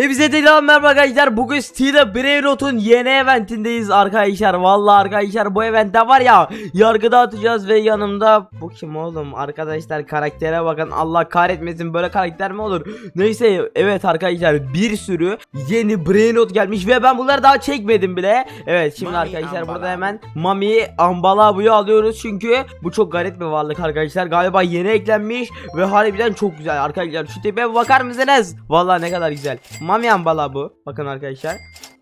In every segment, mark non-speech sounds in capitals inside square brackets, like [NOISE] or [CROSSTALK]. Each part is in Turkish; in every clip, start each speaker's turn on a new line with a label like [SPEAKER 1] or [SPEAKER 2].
[SPEAKER 1] Hepinize selam merhaba arkadaşlar. Bugün Steel Brainrot'un yeni eventindeyiz arkadaşlar. Vallahi arkadaşlar bu eventte var ya yargı dağıtacağız ve yanımda bu kim oğlum? Arkadaşlar karaktere bakın. Allah kahretmesin böyle karakter mi olur? Neyse evet arkadaşlar bir sürü yeni Brainrot gelmiş ve ben bunları daha çekmedim bile. Evet şimdi
[SPEAKER 2] Mami
[SPEAKER 1] arkadaşlar burada
[SPEAKER 2] Ambalabu.
[SPEAKER 1] hemen Mami Ambalabu'yu alıyoruz çünkü bu çok garip bir varlık arkadaşlar. Galiba yeni eklenmiş ve harbiden çok güzel arkadaşlar. Şu tipe bakar mısınız? Vallahi ne kadar güzel. Mami Ambalabu. Bakın arkadaşlar.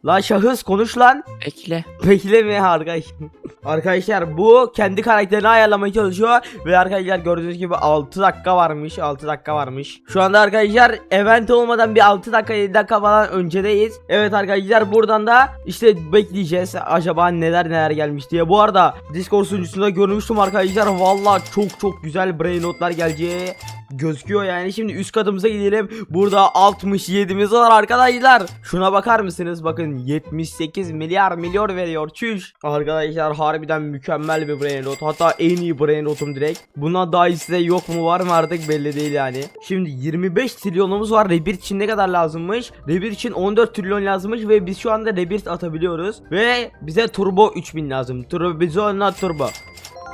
[SPEAKER 1] La şahıs konuş lan.
[SPEAKER 2] Bekle.
[SPEAKER 1] Bekleme arkadaş. [LAUGHS] arkadaşlar bu kendi karakterini ayarlamaya çalışıyor ve arkadaşlar gördüğünüz gibi 6 dakika varmış 6 dakika varmış. Şu anda arkadaşlar event olmadan bir 6 dakika 7 dakika falan öncedeyiz. Evet arkadaşlar buradan da işte bekleyeceğiz acaba neler neler gelmiş diye. Bu arada Discord sunucusunda görmüştüm arkadaşlar valla çok çok güzel brain notlar geleceği gözüküyor yani. Şimdi üst katımıza gidelim. Burada 67'miz var arkadaşlar. Şuna bakar mısınız? Bakın 78 milyar milyon veriyor. Çüş. Arkadaşlar harbiden mükemmel bir brain rot. Hatta en iyi brain rotum direkt. Buna daha size yok mu var mı artık belli değil yani. Şimdi 25 trilyonumuz var. Rebirth için ne kadar lazımmış? Rebirth için 14 trilyon lazımmış ve biz şu anda Rebirth atabiliyoruz. Ve bize turbo 3000 lazım. Turbo turbo.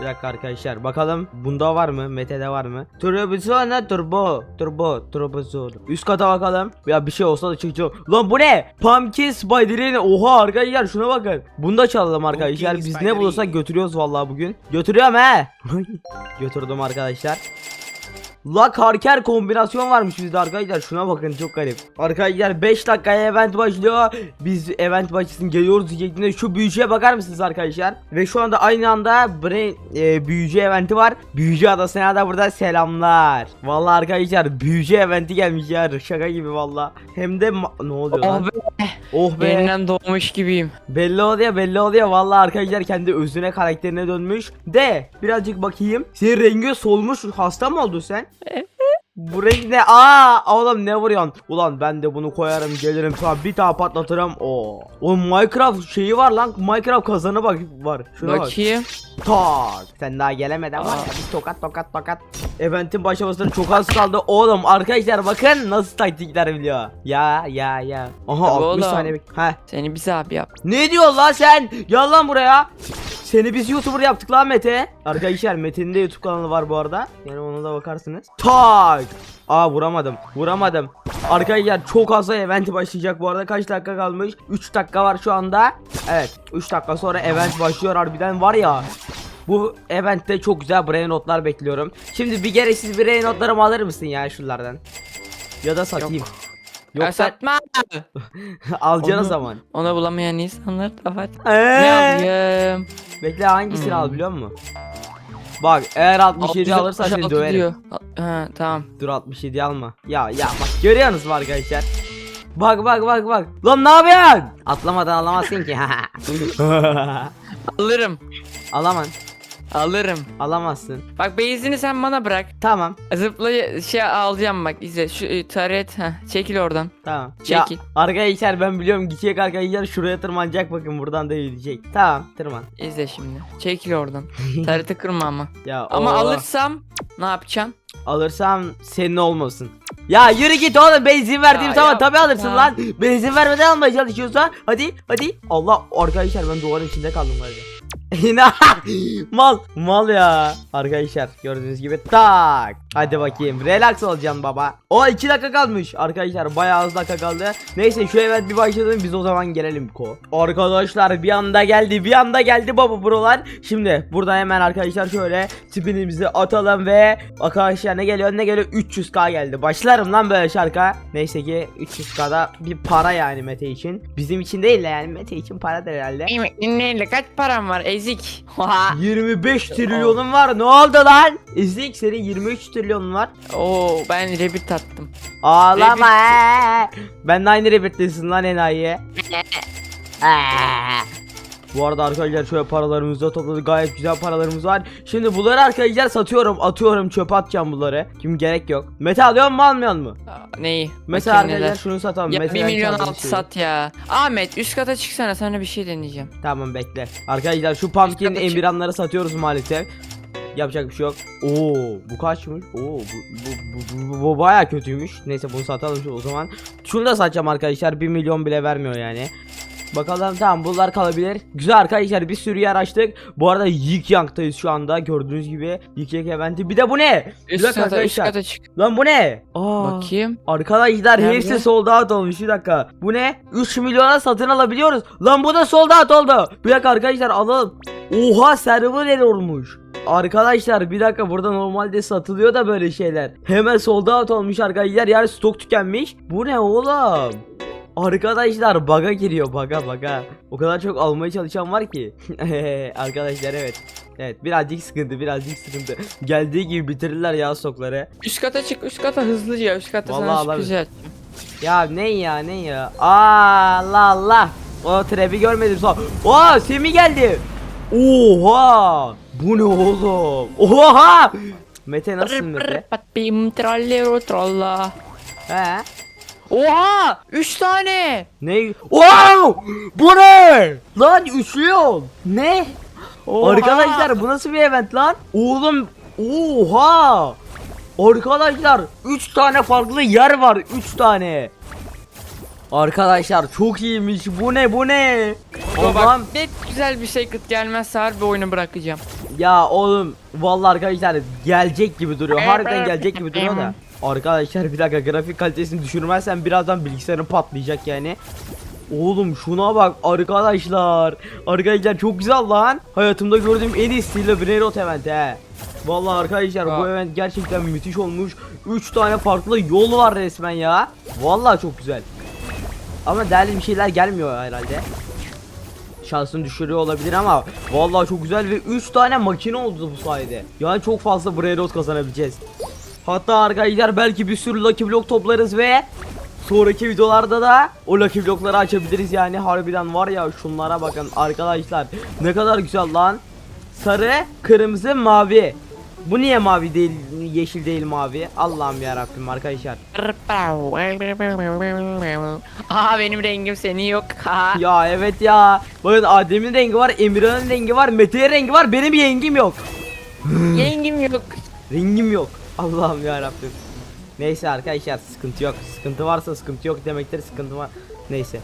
[SPEAKER 1] Bir dakika arkadaşlar bakalım bunda var mı Mete'de var mı? Turbozona turbo turbo turbozona Üst kata bakalım. Ya bir şey olsa da çıkacak Lan bu ne? Pumpkin Spider'in oha arkadaşlar şuna bakın. Bunda çalalım arkadaşlar. Biz ne bulursak götürüyoruz vallahi bugün. Götürüyorum he. [LAUGHS] Götürdüm arkadaşlar La karker kombinasyon varmış bizde arkadaşlar. Şuna bakın çok garip. Arkadaşlar 5 dakikaya event başlıyor. Biz event başlasın geliyoruz diyecektim de şu büyücüye bakar mısınız arkadaşlar? Ve şu anda aynı anda brain, e, büyücü eventi var. Büyücü adasına da burada selamlar. Vallahi arkadaşlar büyücü eventi gelmiş ya. Şaka gibi valla Hem de ne oluyor
[SPEAKER 2] Oh
[SPEAKER 1] lan?
[SPEAKER 2] be,
[SPEAKER 1] Oh be.
[SPEAKER 2] Yeniden doğmuş gibiyim.
[SPEAKER 1] Belli oluyor belli oluyor. Vallahi arkadaşlar kendi özüne karakterine dönmüş. De birazcık bakayım. Senin rengi solmuş hasta mı oldun sen? Bu renk ne? Aa oğlum ne vuruyorsun? Ulan ben de bunu koyarım gelirim sana bir tane patlatırım. Oo. O Minecraft şeyi var lan. Minecraft kazanı bak var. Şuna bak.
[SPEAKER 2] Bakayım.
[SPEAKER 1] Tak. Sen daha gelemeden var ya bir tokat tokat tokat. Eventin başlamasına çok az kaldı. Oğlum arkadaşlar bakın nasıl taktikler biliyor. Ya ya ya. Aha
[SPEAKER 2] Tabii
[SPEAKER 1] 60
[SPEAKER 2] oğlum.
[SPEAKER 1] saniye. bek- Heh.
[SPEAKER 2] Seni bize abi yap.
[SPEAKER 1] Ne diyorsun lan sen? Gel lan buraya. Seni biz YouTuber yaptık lan Mete. Arkadaşlar Mete'nin de YouTube kanalı var bu arada. Yani ona da bakarsınız. Tak. Aa vuramadım. Vuramadım. Arkadaşlar çok az da event başlayacak bu arada. Kaç dakika kalmış? 3 dakika var şu anda. Evet. 3 dakika sonra event başlıyor harbiden var ya. Bu eventte çok güzel brain notlar bekliyorum. Şimdi bir gereksiz brain notlarımı alır mısın ya şunlardan? Ya da satayım.
[SPEAKER 2] Ya
[SPEAKER 1] Yoksa
[SPEAKER 2] satma. [LAUGHS]
[SPEAKER 1] alacağın
[SPEAKER 2] Onu-
[SPEAKER 1] zaman.
[SPEAKER 2] Onu bulamayan insanlar da var.
[SPEAKER 1] Eee?
[SPEAKER 2] Ne alayım?
[SPEAKER 1] Bekle hangisini
[SPEAKER 2] Hmm.
[SPEAKER 1] al biliyor musun? Bak eğer 67 alırsan seni
[SPEAKER 2] 66
[SPEAKER 1] döverim.
[SPEAKER 2] diyor. Ha tamam.
[SPEAKER 1] Dur 67 alma. Ya ya bak görüyorsunuz mu arkadaşlar? Bak bak bak bak. Lan ne yapıyorsun? Atlamadan alamazsın ki. [LAUGHS]
[SPEAKER 2] Alırım.
[SPEAKER 1] Alaman.
[SPEAKER 2] Alırım.
[SPEAKER 1] Alamazsın.
[SPEAKER 2] Bak beyzini sen bana bırak.
[SPEAKER 1] Tamam.
[SPEAKER 2] Zıpla şey alacağım bak izle şu e, taret ha çekil oradan.
[SPEAKER 1] Tamam.
[SPEAKER 2] Çekil.
[SPEAKER 1] Ya, arkadaşlar ben biliyorum gidecek arkadaşlar şuraya tırmanacak bakın buradan da yürüyecek. Tamam tırman.
[SPEAKER 2] İzle şimdi. Çekil oradan. [LAUGHS] Tareti kırma ama.
[SPEAKER 1] Ya
[SPEAKER 2] Ama
[SPEAKER 1] oo.
[SPEAKER 2] alırsam ne yapacağım?
[SPEAKER 1] Alırsam senin olmasın. Ya yürü git oğlum benzin verdiğim
[SPEAKER 2] Ya
[SPEAKER 1] zaman tabi alırsın lan. Benzin vermeden almaya çalışıyorsa hadi hadi. Allah arkadaşlar ben duvarın içinde kaldım galiba. [LAUGHS] [LAUGHS] Mal mal ya. Arkadaşlar gördüğünüz gibi tak hadi bakayım. Relax olacaksın baba. O 2 dakika kalmış. Arkadaşlar bayağı az dakika kaldı. Neyse şu evet bir başladım biz o zaman gelelim ko. Arkadaşlar bir anda geldi bir anda geldi baba buralar. Şimdi burada hemen arkadaşlar şöyle tipinimizi atalım ve arkadaşlar ne geliyor? Ne geliyor? 300k geldi. Başlarım lan böyle şarkı neyse ki 300k'da bir para yani Mete için. Bizim için değil de yani Mete için paradır herhalde.
[SPEAKER 2] Neyle? Kaç param var? Ezik.
[SPEAKER 1] 25 trilyonun var. Ne oldu lan? İzlik senin 23 trilyonun var.
[SPEAKER 2] Oo ben rebit attım.
[SPEAKER 1] Ağlama. Ben de aynı rebirttesin lan enayi. Bu arada arkadaşlar şöyle paralarımızı da topladık gayet güzel paralarımız var Şimdi bunları arkadaşlar satıyorum atıyorum çöpe atacağım bunları Kim gerek yok Mete alıyor mu almıyor mu?
[SPEAKER 2] Aa, Neyi?
[SPEAKER 1] Mesela arkadaşlar şunu satalım
[SPEAKER 2] Ya
[SPEAKER 1] Mete'den
[SPEAKER 2] 1 milyon
[SPEAKER 1] çaldığım
[SPEAKER 2] altı
[SPEAKER 1] şeyi.
[SPEAKER 2] sat ya. Ahmet üst kata çıksana sana bir şey deneyeceğim.
[SPEAKER 1] Tamam bekle Arkadaşlar şu pumpkin
[SPEAKER 2] Üst kata çık.
[SPEAKER 1] emirhanları satıyoruz maalesef Yapacak bir şey yok. Oo bu kaçmış? Oo bu bu bu, bu, bu baya kötüymüş. Neyse bunu satalım o zaman. Şunu da satacağım arkadaşlar. 1 milyon bile vermiyor yani. Bakalım tamam bunlar kalabilir. Güzel arkadaşlar bir sürü yer açtık. Bu arada Yik Yank'tayız şu anda. Gördüğünüz gibi Yik Yank eventi. Bir de bu ne?
[SPEAKER 2] Üst kata üst
[SPEAKER 1] arkadaşlar.
[SPEAKER 2] kata çık.
[SPEAKER 1] Lan bu ne? Aa,
[SPEAKER 2] Bakayım.
[SPEAKER 1] Arkadaşlar
[SPEAKER 2] Nerede?
[SPEAKER 1] hepsi sold out olmuş bir dakika. Bu ne? 3 milyona satın alabiliyoruz. Lan bu da sold out oldu. Bir dakika arkadaşlar alalım. Oha server olmuş. Arkadaşlar bir dakika burada normalde satılıyor da böyle şeyler. Hemen sold out olmuş arkadaşlar. Yani stok tükenmiş. Bu ne oğlum? Arkadaşlar baga giriyor baga baga. O kadar çok almaya çalışan var ki. [LAUGHS] arkadaşlar evet. Evet birazcık sıkıntı birazcık sıkıntı. Geldiği gibi bitirirler ya stokları.
[SPEAKER 2] Üst kata çık üst kata hızlıca üst kata
[SPEAKER 1] Vallahi
[SPEAKER 2] sana sürpriz.
[SPEAKER 1] Ya ne ya ne ya? Aa, Allah Allah. O trebi görmedim sonra. Oha Semi geldi. Oha. Bu ne oğlum? Oha. Mete nasılsın Mete?
[SPEAKER 2] Bim trallero tralla.
[SPEAKER 1] He?
[SPEAKER 2] Oha! 3 tane.
[SPEAKER 1] Ne? Wow! Bu ne? Lan üçlü yol. Ne?
[SPEAKER 2] Oha!
[SPEAKER 1] Arkadaşlar bu nasıl bir event lan? Oğlum oha! Arkadaşlar 3 tane farklı yer var 3 tane. Arkadaşlar çok iyiymiş. Bu ne bu ne?
[SPEAKER 2] Baba bak net güzel bir şey kıt gelmezse harbi oyunu bırakacağım.
[SPEAKER 1] ya oğlum vallahi arkadaşlar gelecek gibi duruyor. Harbiden gelecek gibi duruyor da. Arkadaşlar bir dakika grafik kalitesini düşürmezsen birazdan bilgisayarın patlayacak yani. Oğlum şuna bak arkadaşlar. Arkadaşlar çok güzel lan. Hayatımda gördüğüm en iyi stille Brainrot event he. Vallahi arkadaşlar bu
[SPEAKER 2] Aa.
[SPEAKER 1] event gerçekten müthiş olmuş. 3 tane farklı yol var resmen ya. Vallahi çok güzel. Ama değerli bir şeyler gelmiyor herhalde. Şansını düşürüyor olabilir ama vallahi çok güzel ve 3 tane makine oldu bu sayede. Yani çok fazla Brainrot kazanabileceğiz. Hatta arkadaşlar belki bir sürü Lucky Block toplarız ve sonraki videolarda da o Lucky Block'ları açabiliriz yani harbiden var ya şunlara bakın arkadaşlar ne kadar güzel lan. Sarı, kırmızı, mavi. Bu niye mavi değil, yeşil değil mavi? Allah'ım ya Rabbim arkadaşlar. [LAUGHS]
[SPEAKER 2] Aa benim rengim seni yok. Ha.
[SPEAKER 1] Ya evet ya. Bakın Adem'in rengi var, Emirhan'ın rengi var, Mete'nin rengi var. Benim yengim yok. [LAUGHS]
[SPEAKER 2] Rengim yok.
[SPEAKER 1] Rengim yok. Allah'ım ya Rabbim. Neyse arkadaşlar sıkıntı yok. Sıkıntı varsa sıkıntı yok demektir. Sıkıntı var. Neyse.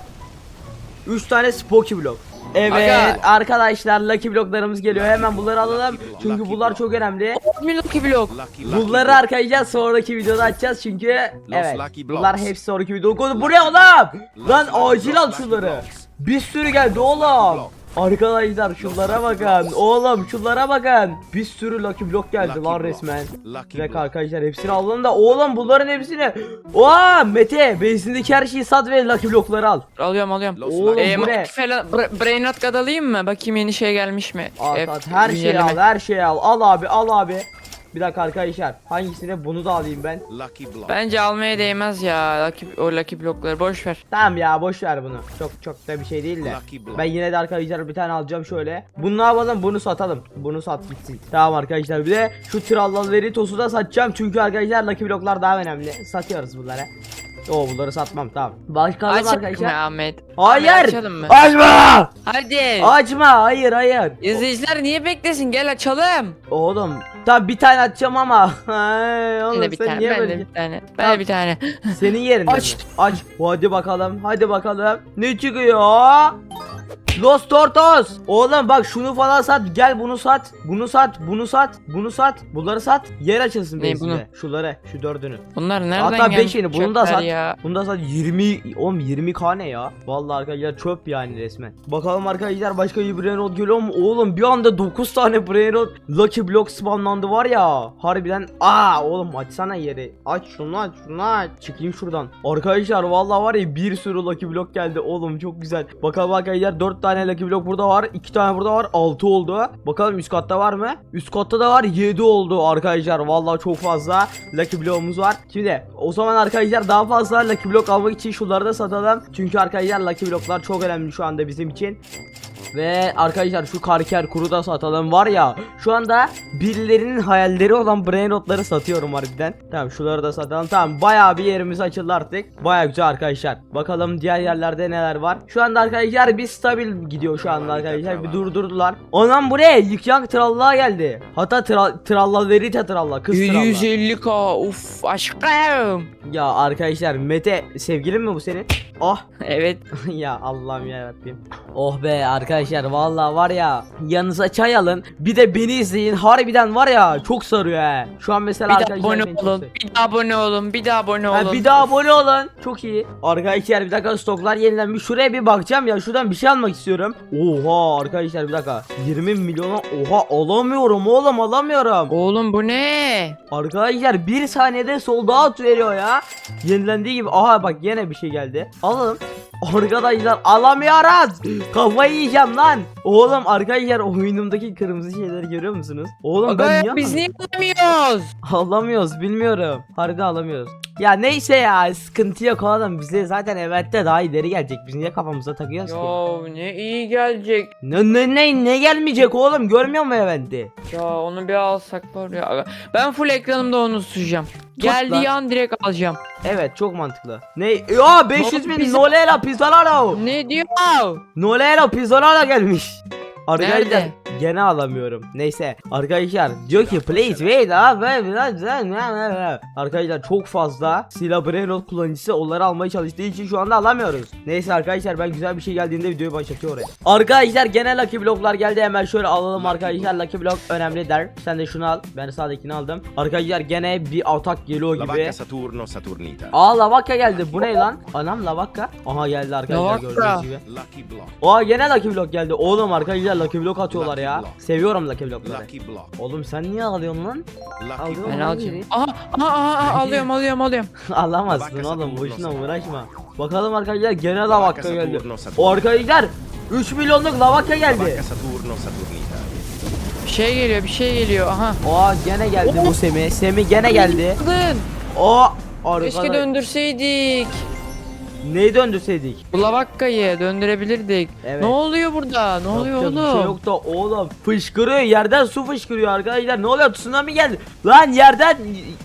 [SPEAKER 1] 3 tane Spoky blok. Evet
[SPEAKER 2] Aga.
[SPEAKER 1] arkadaşlar Lucky bloklarımız geliyor. Hemen bunları alalım. Çünkü bunlar çok önemli.
[SPEAKER 2] Milwaukee blok.
[SPEAKER 1] Bunları arkadaşlar sonraki videoda açacağız çünkü evet
[SPEAKER 3] Lucky
[SPEAKER 1] bunlar hepsi sonraki videoda konu. Bu ne oğlum? Lan acil al şunları. Bir sürü geldi oğlum. Arkadaşlar şunlara bakın. Oğlum şunlara bakın. Bir sürü Lucky Block geldi
[SPEAKER 3] Lucky
[SPEAKER 1] lan resmen.
[SPEAKER 3] Lucky Block.
[SPEAKER 1] arkadaşlar hepsini alın da oğlum bunların hepsini. Oha Mete benzindeki her şeyi sat ve Lucky Block'ları al.
[SPEAKER 2] Alıyorum alıyorum.
[SPEAKER 1] Oğlum,
[SPEAKER 2] Ee,
[SPEAKER 1] bu ne?
[SPEAKER 2] Mike falan Bra- Brain God alayım mı? Bakayım yeni şey gelmiş mi?
[SPEAKER 1] Al
[SPEAKER 2] F-
[SPEAKER 1] at, her şeyi al her şeyi al. Al abi al abi. Bir dakika arkadaşlar hangisini bunu da alayım ben.
[SPEAKER 3] Lucky Block.
[SPEAKER 2] Bence almaya değmez ya Lucky, o Lucky blokları boş ver.
[SPEAKER 1] Tamam ya boş ver bunu. Çok çok da bir şey değil de.
[SPEAKER 3] Lucky Block.
[SPEAKER 1] Ben yine de arkadaşlar bir tane alacağım şöyle. Bunu yapalım? Bunu satalım. Bunu sat gitsin. Tamam arkadaşlar bir de şu trallal veritosu da satacağım. Çünkü arkadaşlar Lucky Block'lar daha önemli. Satıyoruz bunları. Oo bunları satmam tamam. Bakalım
[SPEAKER 2] Açalım mı
[SPEAKER 1] arkadaşlar.
[SPEAKER 2] Ahmet?
[SPEAKER 1] Hayır.
[SPEAKER 2] Ahmet, açalım mı?
[SPEAKER 1] Açma.
[SPEAKER 2] Hadi.
[SPEAKER 1] Açma. Hayır hayır.
[SPEAKER 2] İzleyiciler niye beklesin? Gel açalım.
[SPEAKER 1] Oğlum tabi bir tane açacağım ama. [LAUGHS] Ay,
[SPEAKER 2] Ben
[SPEAKER 1] oğlum
[SPEAKER 2] de bir
[SPEAKER 1] sen
[SPEAKER 2] tane.
[SPEAKER 1] niye
[SPEAKER 2] Ben
[SPEAKER 1] böyle?
[SPEAKER 2] de bir tane. Ben
[SPEAKER 1] Tamam.
[SPEAKER 2] de bir tane.
[SPEAKER 1] Senin yerinde
[SPEAKER 2] Aç.
[SPEAKER 1] mi? Aç. Hadi bakalım. Hadi bakalım. Ne çıkıyor? Los Tortos. Oğlum bak şunu falan sat. Gel bunu sat. Bunu sat. Bunu sat. Bunu sat. Bunları sat. Yer açılsın
[SPEAKER 2] Ne,
[SPEAKER 1] benzinde. Şuları. Şu dördünü.
[SPEAKER 2] Bunlar nereden
[SPEAKER 1] Hatta beşini. Bunu da sat.
[SPEAKER 2] Ya.
[SPEAKER 1] Bunu da sat. 20 oğlum 20 kane ya. Vallahi arkadaşlar çöp yani resmen. Bakalım arkadaşlar başka bir brain rot geliyor mu? Oğlum bir anda 9 tane brain rot Lucky Block spawnlandı var ya. Harbiden aa oğlum açsana yeri. Aç şunu aç şunu aç. Çıkayım şuradan. Arkadaşlar vallahi var ya bir sürü Lucky Block geldi. Oğlum çok güzel. Bakalım arkadaşlar 4 tane Lucky Block burada var. 2 tane burada var. 6 oldu. Bakalım üst katta var mı? Üst katta da var. 7 oldu arkadaşlar. Vallahi çok fazla Lucky Block'umuz var. Şimdi o zaman arkadaşlar daha fazla Lucky Block almak için şunları da satalım. Çünkü arkadaşlar Lucky Block'lar çok önemli şu anda bizim için. Ve arkadaşlar şu karker kuru da satalım var ya Şu anda birilerinin hayalleri olan brain rotları satıyorum harbiden Tamam şunları da satalım Tamam bayağı bir yerimiz açıldı artık Bayağı güzel arkadaşlar Bakalım diğer yerlerde neler var Şu anda arkadaşlar bir stabil gidiyor şu anda arkadaşlar. Bir durdurdular. Ondan buraya yıkyan trallığa geldi. Hatta tra tralla verite tralla kız tralla.
[SPEAKER 2] 750k uf aşkım.
[SPEAKER 1] Ya arkadaşlar Mete sevgilin mi bu senin? Oh [LAUGHS]
[SPEAKER 2] Evet. [LAUGHS]
[SPEAKER 1] ya Allah'ım ya Rabbim. Oh be arkadaşlar vallahi var ya yanınıza çay alın. Bir de beni izleyin. Harbiden var ya çok sarıyor he. Şu an mesela
[SPEAKER 2] Bir daha
[SPEAKER 1] arkadaşlar
[SPEAKER 2] abone
[SPEAKER 1] beni çok
[SPEAKER 2] olun. Bir daha abone olun. Bir daha abone
[SPEAKER 1] Ha,
[SPEAKER 2] olun.
[SPEAKER 1] bir daha abone olun. Çok iyi. Arkadaşlar bir dakika stoklar yenilenmiş. Şuraya bir bakacağım ya. Şuradan bir şey almak istiyorum. Oha arkadaşlar bir dakika. 20 milyona oha alamıyorum oğlum alamıyorum.
[SPEAKER 2] Oğlum bu ne?
[SPEAKER 1] Arkadaşlar bir saniyede sold out veriyor ya. Yenilendiği gibi. Aha bak yine bir şey geldi. 나는 Arkadaşlar alamıyoruz. Kafayı yiyeceğim lan. Oğlum arkadaşlar oyunumdaki kırmızı şeyleri görüyor musunuz? Oğlum ben
[SPEAKER 2] Aga
[SPEAKER 1] niye
[SPEAKER 2] biz niye alamıyoruz?
[SPEAKER 1] Alamıyoruz bilmiyorum. Harbiden alamıyoruz. Ya neyse ya sıkıntı yok oğlum. Bize zaten evette daha ileri gelecek. Biz niye kafamıza takıyoruz ki?
[SPEAKER 2] Ya ne iyi gelecek.
[SPEAKER 1] Ne, ne, ne, ne gelmeyecek oğlum görmüyor musun eventi?
[SPEAKER 2] Ya onu bir alsak var ya. Ben full ekranımda onu tutacağım. Geldiği an direkt alacağım.
[SPEAKER 1] Evet çok mantıklı. Ne? Ya 500 bin Nolera Pizzolaro.
[SPEAKER 2] Ne diyor?
[SPEAKER 1] Nolera Pizzolaro gelmiş. Arkadaşlar
[SPEAKER 2] Nerede?
[SPEAKER 1] Gene alamıyorum. Neyse arkadaşlar diyor ki please wait abi. Arkadaşlar çok fazla Sila Brero kullanıcısı onları almaya çalıştığı için şu anda alamıyoruz. Neyse arkadaşlar ben güzel bir şey geldiğinde videoyu başlatıyor oraya. Arkadaşlar gene Lucky Block'lar geldi hemen şöyle alalım arkadaşlar. Lucky Block önemli der. Sen de şunu al. Ben de sağdakini aldım. Arkadaşlar gene bir atak geliyor
[SPEAKER 3] La
[SPEAKER 1] gibi.
[SPEAKER 3] Saturno Saturnita.
[SPEAKER 1] Aa Lavakka geldi. Bu ne lan? Anam Lavakka. Aha geldi arkadaşlar gördüğünüz gibi.
[SPEAKER 3] Lucky Block.
[SPEAKER 1] Aa gene Lucky Block geldi. Oğlum arkadaşlar Lucky Block atıyorlar ya.
[SPEAKER 3] Lucky Block.
[SPEAKER 1] Seviyorum Lucky Block'ları.
[SPEAKER 3] Lucky Block.
[SPEAKER 1] Oğlum sen niye alıyorsun lan?
[SPEAKER 3] Lucky. Block.
[SPEAKER 2] Ben alacağım. Aha, aha, aha, [LAUGHS] alıyorum alıyorum alıyorum. [LAUGHS]
[SPEAKER 1] Alamazsın oğlum boşuna uğraşma. Bakalım arkadaşlar gene
[SPEAKER 3] Lavakka
[SPEAKER 1] geldi. Arkadaşlar 3 milyonluk Lavakka geldi.
[SPEAKER 2] Bir şey geliyor bir şey geliyor aha.
[SPEAKER 1] Aa gene geldi bu Semi. Semi gene geldi. O
[SPEAKER 2] Keşke
[SPEAKER 1] arkadaş.
[SPEAKER 2] döndürseydik.
[SPEAKER 1] Neyi döndürseydik?
[SPEAKER 2] Bu lavakkayı döndürebilirdik.
[SPEAKER 1] Evet.
[SPEAKER 2] Ne oluyor burada? Ne oluyor
[SPEAKER 1] Yapacak
[SPEAKER 2] oğlum?
[SPEAKER 1] Bir şey yok da oğlum fışkırıyor yerden su fışkırıyor arkadaşlar. Ne oluyor? Tsunami geldi. Lan yerden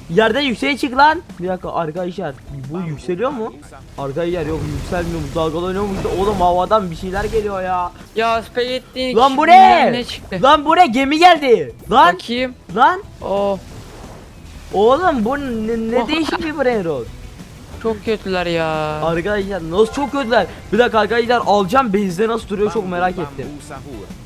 [SPEAKER 1] yerden yükseğe çık lan. Bir dakika arkadaşlar bu yükseliyor mu? Arkadaşlar yok yükselmiyor bu dalgalanıyormuş da oğlum havadan bir şeyler geliyor ya.
[SPEAKER 2] Ya spagetti
[SPEAKER 1] lan bu ne?
[SPEAKER 2] çıktı.
[SPEAKER 1] lan bu ne? Gemi geldi. Lan.
[SPEAKER 2] Bakayım.
[SPEAKER 1] lan.
[SPEAKER 2] Oh
[SPEAKER 1] oğlum bu ne, ne değişik bir brain rot
[SPEAKER 2] çok kötüler ya.
[SPEAKER 1] arkadaşlar nasıl çok kötüler? Bir dakika arkadaşlar alacağım base'de nasıl duruyor çok merak ettim.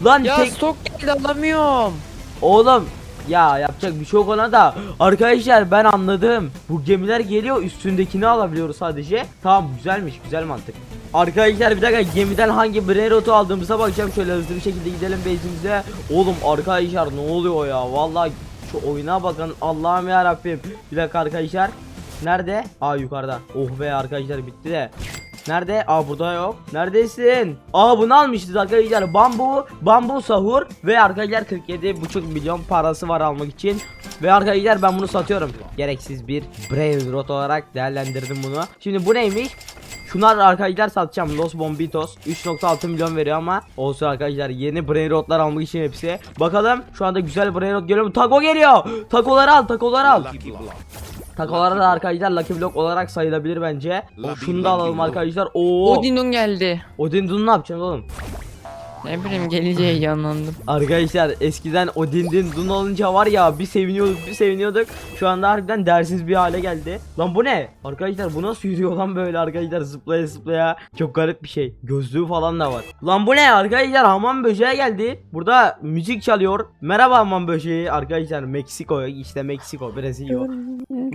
[SPEAKER 1] Lan
[SPEAKER 2] Ya
[SPEAKER 1] tek
[SPEAKER 2] stok geldi alamıyorum.
[SPEAKER 1] Oğlum ya yapacak bir şey yok ona da. Arkadaşlar ben anladım. Bu gemiler geliyor üstündekini alabiliyoruz sadece. Tamam güzelmiş güzel mantık. Arkadaşlar bir dakika gemiden hangi brain rotu aldığımıza bakacağım. Şöyle hızlı bir şekilde gidelim base'imize. Oğlum arkadaşlar ne oluyor ya? Vallahi şu oyuna bakın Allah'ım ya Rabbim Bir dakika arkadaşlar Nerede? Aa yukarıda Oh be arkadaşlar bitti de Nerede? Aa burada yok. Neredesin? Aa bunu almışız arkadaşlar. Bambu, bambu sahur ve arkadaşlar 47,5 milyon parası var almak için. Ve arkadaşlar ben bunu satıyorum. Gereksiz bir brain rot olarak değerlendirdim bunu. Şimdi bu neymiş? Şunlar arkadaşlar satacağım. Los Bombitos 3.6 milyon veriyor ama olsun arkadaşlar yeni brain rotlar almak için hepsi. Bakalım şu anda güzel brain rot geliyor mu? Taco geliyor. Takoları al, takoları al. Takoları da arkadaşlar Lucky Block olarak sayılabilir bence.
[SPEAKER 3] Lucky
[SPEAKER 1] Şunu da alalım arkadaşlar. Oo.
[SPEAKER 2] Odin'un geldi.
[SPEAKER 1] Odin Dun ne yapacaksın oğlum?
[SPEAKER 2] Ne bileyim geleceğe yanlandım.
[SPEAKER 1] Arkadaşlar eskiden Odin Din Dun olunca var ya bir seviniyorduk bir seviniyorduk. Şu anda harbiden dersiz bir hale geldi. Lan bu ne? Arkadaşlar bu nasıl yürüyor lan böyle arkadaşlar zıplaya zıplaya. Çok garip bir şey. Gözlüğü falan da var. Lan bu ne arkadaşlar hamam böceği geldi. Burada müzik çalıyor. Merhaba hamam böceği. Arkadaşlar Meksiko işte Meksiko Brezilya.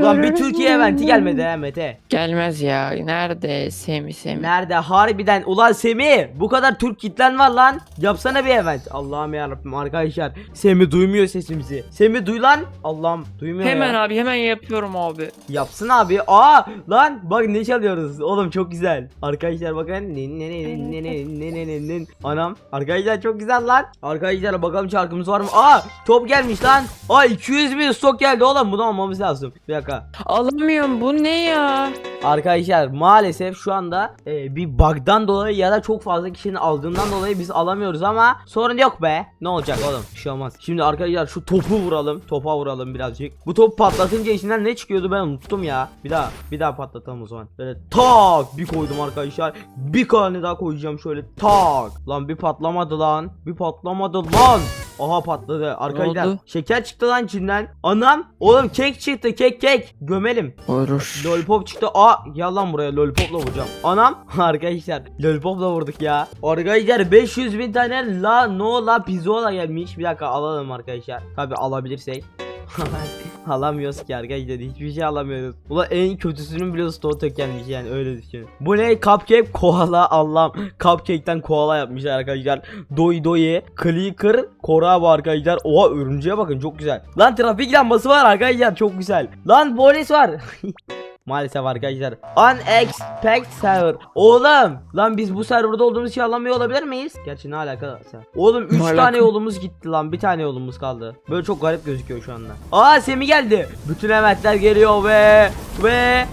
[SPEAKER 1] Lan bir Türkiye eventi gelmedi he Mete.
[SPEAKER 2] Gelmez ya. Nerede? Semi Semi.
[SPEAKER 1] Nerede harbiden ulan Semih bu kadar Türk kitlen var lan yapsana bir event. Allah'ım yarabbim arkadaşlar. Semih duymuyor sesimizi. Semih duy lan. Allah'ım duymuyor
[SPEAKER 2] Hemen
[SPEAKER 1] ya.
[SPEAKER 2] abi hemen yapıyorum abi.
[SPEAKER 1] Yapsın abi. Aa lan bak ne çalıyoruz. Oğlum çok güzel. Arkadaşlar bakın. Nin, nin, nin, nin, nin, nin, nin, nin, nin. Anam. Arkadaşlar çok güzel lan. Arkadaşlar bakalım şarkımız var mı? Aa top gelmiş lan. Aa 200 bin stok geldi oğlum. Bunu almamız lazım. Bir dakika.
[SPEAKER 2] Alamıyorum. Bu ne ya?
[SPEAKER 1] Arkadaşlar maalesef şu anda e, bir bug'dan dolayı ya da çok fazla kişinin aldığından dolayı biz alamıyoruz ama sorun yok be. Ne olacak oğlum? Bir şey olmaz. Şimdi arkadaşlar şu topu vuralım. Topa vuralım birazcık. Bu top patlatınca içinden ne çıkıyordu ben unuttum ya. Bir daha bir daha patlatalım o zaman. Böyle tak bir koydum arkadaşlar. Bir tane daha koyacağım şöyle tak. Lan bir patlamadı lan. Bir patlamadı lan. Aha patladı arkadaşlar. Şeker çıktı lan içinden. Anam oğlum kek çıktı kek kek. Gömelim.
[SPEAKER 2] Olur.
[SPEAKER 1] Lollipop çıktı. Aa gel lan buraya lollipopla vuracağım. Anam [LAUGHS] arkadaşlar lollipopla vurduk ya. Arkadaşlar 500 bin tane la no la pizzola gelmiş. Bir dakika alalım arkadaşlar. Tabi alabilirsek. [LAUGHS] Alamıyoruz ki arkadaşlar hiçbir şey alamıyoruz. Ulan en kötüsünün bile stoğu tükenmiş yani öyle düşünün. Bu ne cupcake koala Allah'ım cupcake'ten koala yapmışlar arkadaşlar. Doy doye clicker kora bu arkadaşlar. Oha örümceğe bakın çok güzel. Lan trafik lambası var arkadaşlar çok güzel. Lan polis var. [LAUGHS] Maalesef arkadaşlar. Unexpected server. Oğlum. Lan biz bu serverda olduğumuz için alamıyor olabilir miyiz? Gerçi ne alakası? Oğlum 3
[SPEAKER 2] Ne
[SPEAKER 1] tane
[SPEAKER 2] alaka?
[SPEAKER 1] yolumuz gitti lan. Bir tane yolumuz kaldı. Böyle çok garip gözüküyor şu anda. Aa Semi geldi. Bütün emetler geliyor ve ve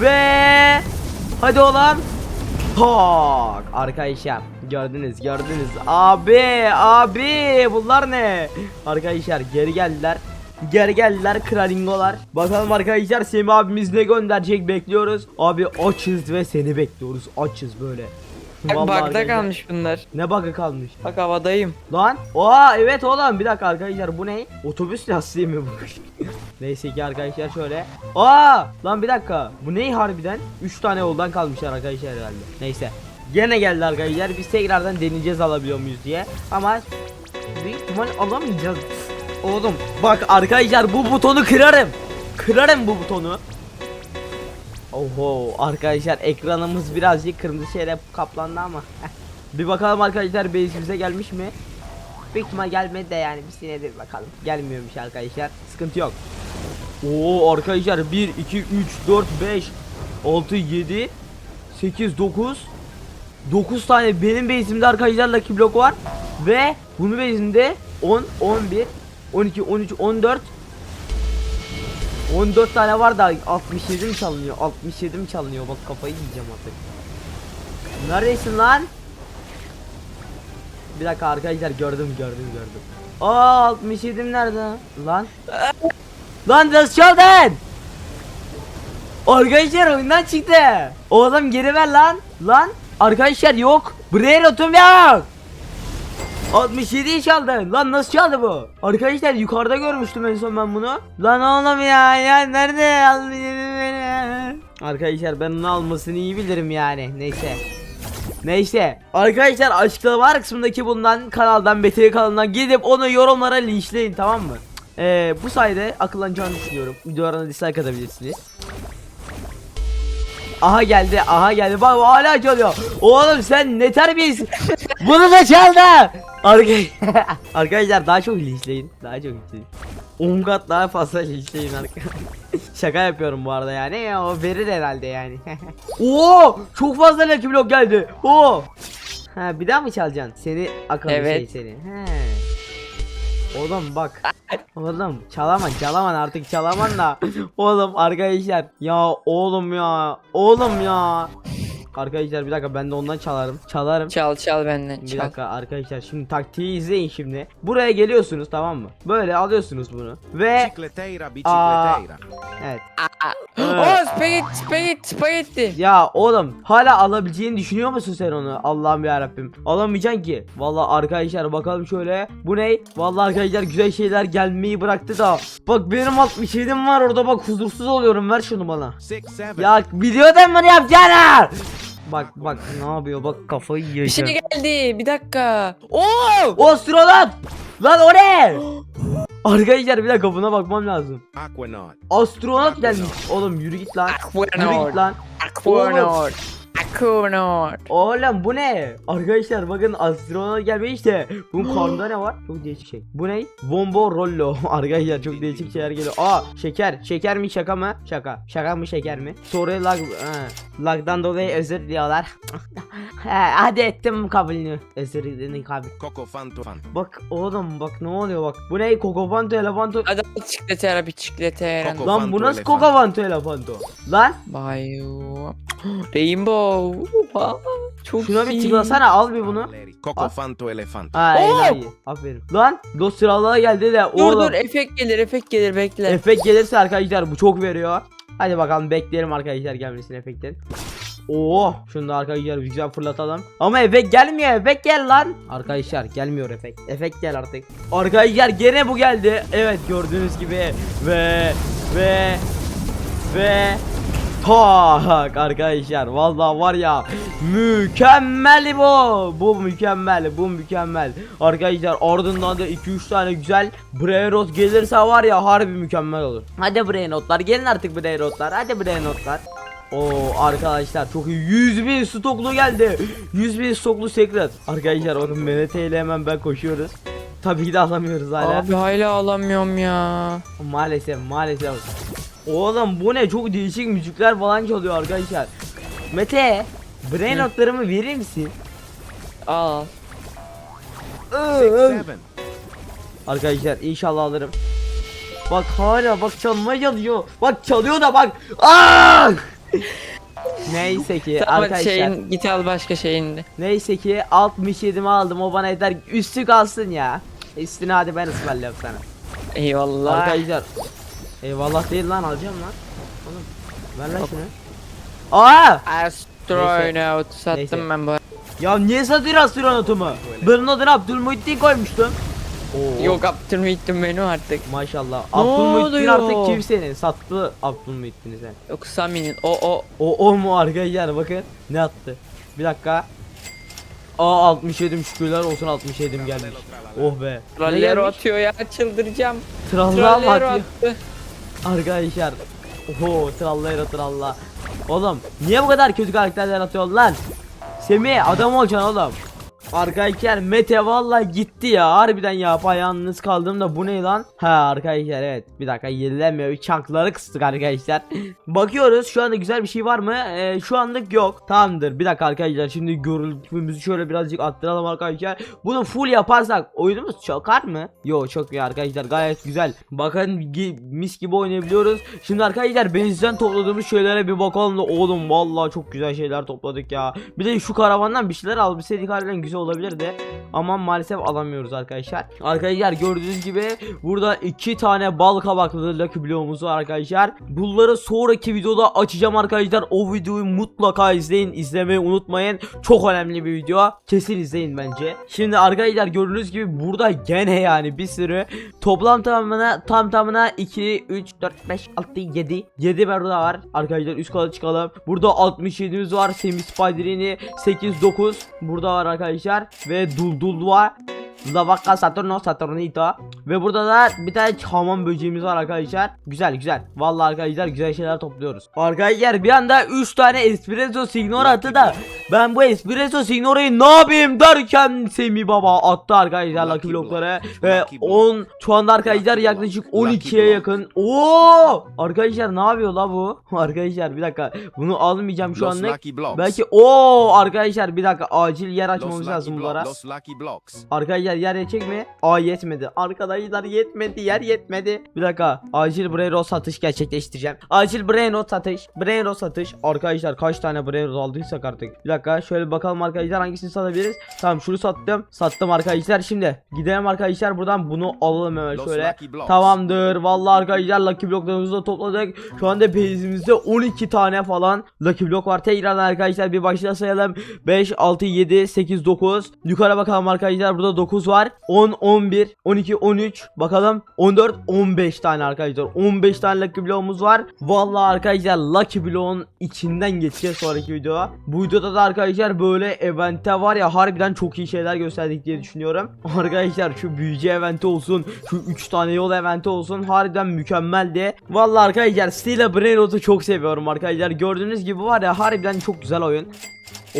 [SPEAKER 1] ve hadi olan Tak arkadaşlar gördünüz gördünüz abi abi bunlar ne arkadaşlar geri geldiler geri geldiler kralingolar bakalım arkadaşlar Semih abimiz ne gönderecek bekliyoruz abi açız ve seni bekliyoruz açız böyle Vallahi arkadaşlar.
[SPEAKER 2] kalmış bunlar.
[SPEAKER 1] ne bug'ı kalmış
[SPEAKER 2] Bak havadayım.
[SPEAKER 1] Lan oha evet oğlum bir dakika arkadaşlar bu ne? Otobüs lastiği mi bu? [LAUGHS] Neyse ki arkadaşlar şöyle. Aa lan bir dakika bu ne harbiden? 3 tane yoldan kalmışlar arkadaşlar herhalde. Neyse. Gene geldi arkadaşlar biz tekrardan deneyeceğiz alabiliyor muyuz diye. Ama büyük ihtimal alamayacağız. Oğlum bak arkadaşlar bu butonu kırarım. Kırarım bu butonu. Oho arkadaşlar ekranımız birazcık kırmızı şeyle kaplandı ama. [LAUGHS] bir bakalım arkadaşlar base bize gelmiş mi? Büyük gelmedi de yani bir sinedir bakalım. Gelmiyormuş arkadaşlar. Sıkıntı yok. Oo arkadaşlar 1 2 3 4 5 6 7 8 9 9 tane benim base'imde arkadaşlar Lucky Block var ve bunun base'inde 10 11 12 13 14 14 tane var da 67 mi çalınıyor? 67 mi çalınıyor? Bak kafayı yiyeceğim artık. Neredesin lan? Bir dakika arkadaşlar gördüm gördüm gördüm. Aa 67 nerede? Lan. lan nasıl çaldın? Arkadaşlar oyundan çıktı. Oğlum geri ver lan. Lan. Arkadaşlar yok. Buraya notum yok. 67'yi çaldı. Lan nasıl çaldı bu? Arkadaşlar yukarıda görmüştüm en son ben bunu. Lan oğlum ya ya nerede aldın beni? Arkadaşlar ben onu almasını iyi bilirim yani. Neyse. Neyse arkadaşlar açıklama kısmındaki bundan kanaldan BTV kanalından gidip onu yorumlara linçleyin tamam mı? Ee, bu sayede akıllanacağını düşünüyorum. Videolarına dislike atabilirsiniz. Aha geldi aha geldi bak hala çalıyor. Oğlum sen ne terbiyesiz. Bunu da çaldı. Arka- [LAUGHS] Arkadaşlar daha çok linçleyin. Daha çok linçleyin. 10 kat daha fazla linçleyin arkadaşlar. [LAUGHS] Şaka yapıyorum bu arada yani. Ya, o verir herhalde yani. [LAUGHS] Oo, çok fazla Lucky Block geldi. Oo. Ha bir daha mı çalacaksın? Seni akıllı
[SPEAKER 2] Evet.
[SPEAKER 1] şey seni. He. Oğlum bak. Oğlum çalaman çalaman artık çalaman da. Oğlum arkadaşlar ya oğlum ya. Oğlum ya. Arkadaşlar bir dakika ben de ondan çalarım. Çalarım.
[SPEAKER 2] Çal çal benden
[SPEAKER 1] Bir
[SPEAKER 2] çal.
[SPEAKER 1] dakika arkadaşlar şimdi taktiği izleyin şimdi. Buraya geliyorsunuz tamam mı? Böyle alıyorsunuz bunu. Ve
[SPEAKER 3] Bicicleteira, bicicleteira.
[SPEAKER 1] evet.
[SPEAKER 2] Oo spagetti spagetti spagetti.
[SPEAKER 1] Ya oğlum hala alabileceğini düşünüyor musun sen onu? Allah'ım ya Rabbim. Alamayacaksın ki. Vallahi arkadaşlar bakalım şöyle. Bu ne? Vallahi arkadaşlar güzel şeyler gelmeyi bıraktı da. Bak benim 67'm var orada bak huzursuz oluyorum. Ver şunu bana.
[SPEAKER 3] Six, seven.
[SPEAKER 1] Ya biliyordun bunu yapacağını. Bak bak ne yapıyor bak kafayı yiyor.
[SPEAKER 2] Bir şey geldi bir dakika. Oo.
[SPEAKER 1] Astronot! Lan o ne? Arkadaşlar bir dakika buna bakmam lazım.
[SPEAKER 3] Aquanaut.
[SPEAKER 1] Astronot gelmiş. Oğlum yürü git lan. Yürü git lan.
[SPEAKER 2] Aquanaut. Aquanaut.
[SPEAKER 1] Oğlum bu ne? Arkadaşlar bakın astronot gelmiş de bunun karnında ne var? Çok değişik şey. Bu ne? Bombo Rollo. [LAUGHS] Arkadaşlar çok değişik şeyler geliyor. Aa şeker. Şeker mi şaka mı? Şaka. Şaka mı şeker mi? Sonra lag ha, lagdan dolayı özür diliyorlar. [LAUGHS] Hadi ettim kabulünü. Özür dilerim kabul.
[SPEAKER 3] Coco Fanto Fan.
[SPEAKER 1] Bak oğlum bak ne oluyor bak. Bu ne? Kokofanto elefanto.
[SPEAKER 2] Hadi bisikletera bisikletera.
[SPEAKER 3] Coco.
[SPEAKER 1] Lan bu nasıl
[SPEAKER 3] elefant.
[SPEAKER 1] kokofanto elefanto? Lan
[SPEAKER 2] Bayo. [GASPS] Rainbow. Oha. Çok
[SPEAKER 1] Şuna bir
[SPEAKER 2] iyi.
[SPEAKER 1] tıklasana al bir bunu. Ha
[SPEAKER 2] Oo!
[SPEAKER 1] enayi. Aferin. Lan dost sıralığa geldi de
[SPEAKER 2] Dur
[SPEAKER 1] oğlum.
[SPEAKER 2] dur efekt gelir efekt gelir bekle.
[SPEAKER 1] Efekt gelirse arkadaşlar bu çok veriyor. Hadi bakalım bekleyelim arkadaşlar gelmesini efektin. Oo, şunu da arkadaşlar güzel fırlatalım. Ama efekt gelmiyor. Efekt gel lan. Arkadaşlar gelmiyor efekt. Efekt gel artık. Arkadaşlar gene bu geldi. Evet gördüğünüz gibi ve ve ve Tak arkadaşlar vallahi var ya mükemmel bu bu mükemmel bu mükemmel. Arkadaşlar ardından da 2-3 tane güzel Brainrot gelirse var ya harbi mükemmel olur. Hadi Brainrotlar gelin artık Brainrotlar hadi Brainrotlar Oo arkadaşlar çok iyi. 100 bin stoklu geldi. 100 bin stoklu secret. Arkadaşlar onun MNT ile hemen ben koşuyoruz. Tabii ki de alamıyoruz hala.
[SPEAKER 2] Abi hala alamıyorum ya.
[SPEAKER 1] Maalesef maalesef. Oğlum bu ne çok değişik müzikler falan çalıyor arkadaşlar. Mete brain
[SPEAKER 2] Hı.
[SPEAKER 1] notlarımı verir misin?
[SPEAKER 2] Al.
[SPEAKER 1] Arkadaşlar inşallah alırım. Bak hala bak çalmaya çalıyor. Bak çalıyor da bak. Aa! [LAUGHS] Neyse ki
[SPEAKER 2] Tamam
[SPEAKER 1] arkadaşlar.
[SPEAKER 2] şeyin git al başka şeyini.
[SPEAKER 1] Neyse ki 67'mi aldım o bana yeter. Üstü kalsın ya. Üstünü hadi ben ısmarlıyorum sana.
[SPEAKER 2] Eyvallah.
[SPEAKER 1] Arkadaşlar. Eyvallah değil lan alacağım lan. Oğlum ver lan şunu. Aa!
[SPEAKER 2] Astronaut sattım
[SPEAKER 1] Neyse.
[SPEAKER 2] ben bu.
[SPEAKER 1] Ya niye satıyor astronotumu? Ben adını Abdülmuhittin koymuştum. Oo.
[SPEAKER 2] Yok Abdülmuhittin benim artık.
[SPEAKER 1] Maşallah. Abdülmuhittin
[SPEAKER 2] oluyor?
[SPEAKER 1] artık kimsenin. Sattı Abdülmuhittin'i sen.
[SPEAKER 2] Yok Sami'nin o o.
[SPEAKER 1] O o mu arkadaşlar bakın ne attı. Bir dakika. Aa 67 şükürler olsun 67 gelmiş. Oh be. Ne
[SPEAKER 2] Troller
[SPEAKER 1] gelmiş?
[SPEAKER 2] atıyor ya çıldıracağım. Troller
[SPEAKER 1] atıyor?
[SPEAKER 2] attı.
[SPEAKER 1] Arkadaşlar. Oho trallayla tralla. Oğlum niye bu kadar kötü karakterler atıyorsun lan? Semih adam olacaksın oğlum. Arkadaşlar Mete valla gitti ya. Harbiden ya yalnız kaldım da bu ne lan? Ha arkadaşlar evet. Bir dakika yenilenmiyor çankları kıstık arkadaşlar. [LAUGHS] Bakıyoruz şu anda güzel bir şey var mı? Ee, şu anlık yok. Tamamdır. Bir dakika arkadaşlar şimdi görüntümüzü şöyle birazcık attıralım arkadaşlar. Bunu full yaparsak oyunumuz çokar mı? Yo çok iyi arkadaşlar. Gayet güzel. Bakın mis gibi oynayabiliyoruz. Şimdi arkadaşlar benzinden topladığımız şeylere bir bakalım da oğlum valla çok güzel şeyler topladık ya. Bir de şu karavandan bir şeyler alabilseydik harbiden güzel olabilirdi. Ama maalesef alamıyoruz arkadaşlar. Arkadaşlar gördüğünüz gibi burada iki tane bal kabaklı Lucky bloğumuz var arkadaşlar. Bunları sonraki videoda açacağım arkadaşlar. O videoyu mutlaka izleyin. İzlemeyi unutmayın. Çok önemli bir video. Kesin izleyin bence. Şimdi arkadaşlar gördüğünüz gibi burada gene yani bir sürü Toplam tamamına tam tamına 2 3 4 5 6 7 7 burada var. Arkadaşlar üst kata çıkalım. Burada 67'miz var. Semi Spider'ini 8 9 burada var arkadaşlar ve Duldul Lavaka Saturno Saturnito Ve burada da bir tane hamam böceğimiz var arkadaşlar Güzel güzel Vallahi arkadaşlar güzel şeyler topluyoruz Arkadaşlar bir anda 3 tane Espresso Signora attı da Ben bu Espresso Signora'yı ne yapayım derken Semi Baba attı arkadaşlar Lucky Block'ları
[SPEAKER 3] Block.
[SPEAKER 1] Ve
[SPEAKER 3] Lucky Block.
[SPEAKER 1] 10 şu anda arkadaşlar yaklaşık
[SPEAKER 3] Lucky
[SPEAKER 1] 12'ye
[SPEAKER 3] Block.
[SPEAKER 1] yakın Oo Arkadaşlar ne yapıyor la bu [LAUGHS] Arkadaşlar bir dakika Bunu almayacağım şu anlık. Belki o arkadaşlar bir dakika acil yer açmamız lazım bunlara.
[SPEAKER 3] Blocks.
[SPEAKER 1] Arkadaşlar yer yetecek mi? Aa yetmedi. Arkadaşlar yetmedi yer yetmedi. Bir dakika acil brain rot satış gerçekleştireceğim. Acil brain rot satış. Brain rot satış. Arkadaşlar kaç tane brain rot aldıysak artık. Bir dakika şöyle bakalım arkadaşlar hangisini satabiliriz. Tamam şunu sattım. Sattım arkadaşlar. Şimdi gidelim arkadaşlar buradan bunu alalım hemen şöyle. Tamamdır. Vallahi arkadaşlar Lucky Block'larımızı da topladık. Şu anda base'imizde 12 tane falan Lucky Block var. Tekrardan arkadaşlar bir başla sayalım. 5, 6, 7, 8, 9. Yukarı bakalım arkadaşlar. Burada 9 var. 10, 11, 12, 13. Bakalım. 14, 15 tane arkadaşlar. 15 tane Lucky Block'umuz var. Vallahi arkadaşlar Lucky Block'un içinden geçeceğiz sonraki videoya. Bu videoda da arkadaşlar böyle evente var ya harbiden çok iyi şeyler gösterdik diye düşünüyorum. [LAUGHS] Arkadaşlar şu büyücü eventi olsun. Şu 3 tane yol eventi olsun. Harbiden mükemmeldi. Vallahi arkadaşlar Stila Brainrot'u çok seviyorum arkadaşlar. Gördüğünüz gibi var ya harbiden çok güzel oyun.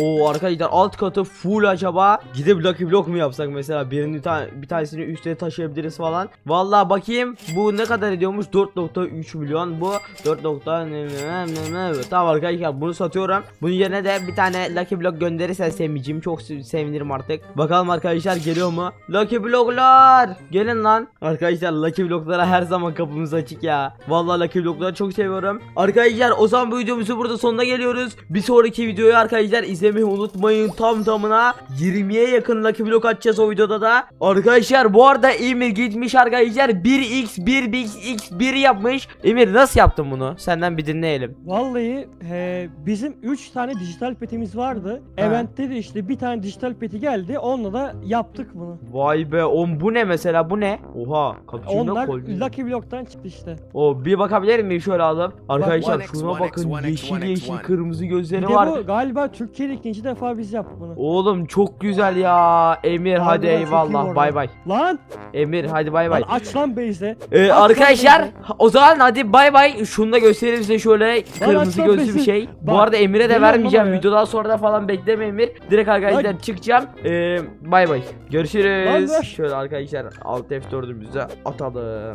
[SPEAKER 1] Oo arkadaşlar alt katı full acaba gidip Lucky Block mu yapsak mesela birini ta bir tanesini üstüne taşıyabiliriz falan. Vallahi bakayım bu ne kadar ediyormuş 4.3 milyon bu 4. nokta- ne- ne- ne- ne- Tamam arkadaşlar bunu satıyorum. Bunun yerine de bir tane Lucky Block gönderirsen Semicim çok se- sevinirim artık. Bakalım arkadaşlar geliyor mu? Lucky Block'lar gelin lan. Arkadaşlar Lucky Block'lara her zaman kapımız açık ya. Vallahi Lucky Block'ları çok seviyorum. Arkadaşlar o zaman bu videomuzun burada sonuna geliyoruz. Bir sonraki videoyu arkadaşlar izlemeyi izlemeyi unutmayın. Tam tamına 20'ye yakın Lucky Block atacağız o videoda da. Arkadaşlar bu arada Emir gitmiş arkadaşlar 1x 1x 1 yapmış. Emir nasıl yaptın bunu? Senden bir dinleyelim.
[SPEAKER 4] Vallahi he, bizim 3 tane dijital petimiz vardı.
[SPEAKER 1] Ha.
[SPEAKER 4] Event'te de işte bir tane dijital peti geldi. Onunla da yaptık bunu.
[SPEAKER 1] Vay be on bu ne mesela bu ne? Oha cappuccino
[SPEAKER 4] Onlar. Lucky Block'tan çıktı işte.
[SPEAKER 1] O bir bakabilir miyim şöyle alıp? Arkadaşlar
[SPEAKER 3] 1x,
[SPEAKER 1] şuna
[SPEAKER 3] 1x,
[SPEAKER 1] bakın
[SPEAKER 3] 1x,
[SPEAKER 1] yeşil
[SPEAKER 3] 1x,
[SPEAKER 1] yeşil
[SPEAKER 3] 1x.
[SPEAKER 1] kırmızı
[SPEAKER 4] Bir
[SPEAKER 1] gözleri
[SPEAKER 4] de
[SPEAKER 1] var.
[SPEAKER 4] bu galiba Türkiye'de ikinci defa biz yaptık bunu.
[SPEAKER 1] Oğlum çok güzel ya. Emir hadi
[SPEAKER 4] bu
[SPEAKER 1] eyvallah bay bay.
[SPEAKER 4] Lan!
[SPEAKER 1] Emir hadi bay
[SPEAKER 4] Lan
[SPEAKER 1] bay.
[SPEAKER 4] aç lan base'e.
[SPEAKER 1] Ee,
[SPEAKER 4] Aç lan
[SPEAKER 1] arkadaşlar
[SPEAKER 4] base'i.
[SPEAKER 1] o zaman hadi bay bay. Şunu da göstereyim size şöyle kırmızı
[SPEAKER 4] lan
[SPEAKER 1] gözlü bir şey. Bu
[SPEAKER 4] Bak,
[SPEAKER 1] arada Emir'e de vermeyeceğim. Videodan sonra da falan bekleme Emir. Direkt arkadaşlar çıkacağım. Ee, bay bay. Görüşürüz.
[SPEAKER 4] Lan ver.
[SPEAKER 1] Şöyle arkadaşlar alt F4'ümüze atalım.